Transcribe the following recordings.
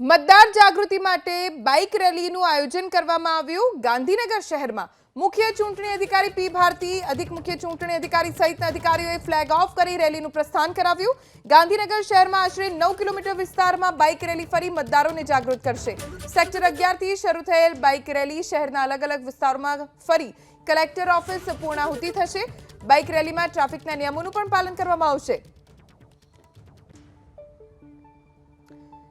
મતદાર જાગૃતિ માટે બાઇક રેલીનું આયોજન કરવામાં આવ્યું. ગાંધીનગર શહેરમાં મુખ્ય ચૂંટણી અધિકારી પી ભારતી, અધિક મુખ્ય ચૂંટણી અધિકારી સહિતના અધિકારીઓએ ફ્લેગ ઓફ કરી રેલીનું પ્રસ્થાન કરાવ્યું. ગાંધીનગર શહેરમાં આશરે નવ કિલોમીટર વિસ્તારમાં બાઇક રેલી ફરી મતદારોને જાગૃત કરશે. સેક્ટર અગિયારથી શરૂ થયેલ બાઇક રેલી શહેરના અલગ અલગ વિસ્તારોમાં ફરી કલેક્ટર ઓફિસ પૂર્ણાહુતિ થશે. બાઇક રેલીમાં ટ્રાફિકના નિયમોનું પણ પાલન કરવામાં આવશે.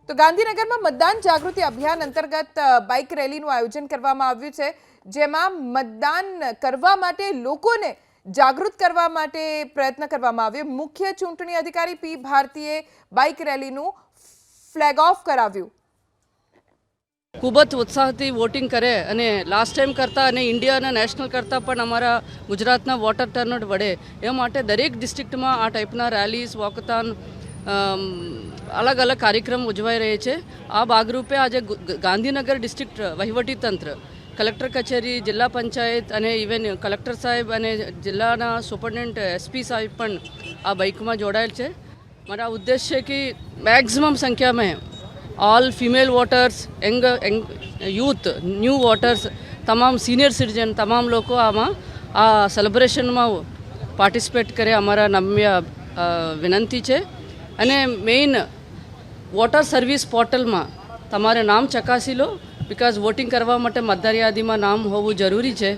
તો ગાંધીનગરમાં મતદાન જાગૃતિ અભિયાન અંતર્ગત બાઇક રેલીનું આયોજન કરવામાં આવ્યું છે, જેમાં મતદાન કરવા માટે લોકોને જાગૃત કરવા માટે પ્રયત્ન કરવામાં આવ્યો. મુખ્ય ચૂંટણી અધિકારી પી. ભારતીએ બાઇક રેલીનું ફ્લેગ ઓફ કરાવ્યું. ખૂબ જ ઉત્સાહથી વોટિંગ કરે અને લાસ્ટ ટાઈમ કરતાં અને ઇન્ડિયાના નેશનલ કરતાં પણ અમારા ગુજરાતના વોટર ટર્નઆઉટ વડે. એ માટે દરેક ડિસ્ટ્રિક્ટમાં આ ટાઈપના રેલીઝ વોકથાન અલગ અલગ કાર્યક્રમ ઉજવાઈ રહે છે. આ ભાગરૂપે આજે ગાંધીનગર ડિસ્ટ્રિક્ટ વહીવટીતંત્ર કલેક્ટર કચેરી, જિલ્લા પંચાયત અને ઇવન કલેક્ટર સાહેબ અને જિલ્લાના સુપરટેન્ડન્ટ એસપી સાહેબ પણ આ બાઇકમાં જોડાયેલ છે. મારા ઉદ્દેશ છે કે મેક્ઝિમમ સંખ્યામાં all female voters young youth new voters તમામ સિનિયર સિટીઝન તમામ લોકો આમાં આ સેલિબ્રેશનમાં પાર્ટિસિપેટ કરે અમારા નમ્ય વિનંતી છે. અને મેઇન વોટર સર્વિસ પોર્ટલમાં તમારે નામ ચકાસી લો બિકોઝ વોટિંગ કરવા માટે મતદાર યાદીમાં નામ હોવું જરૂરી છે.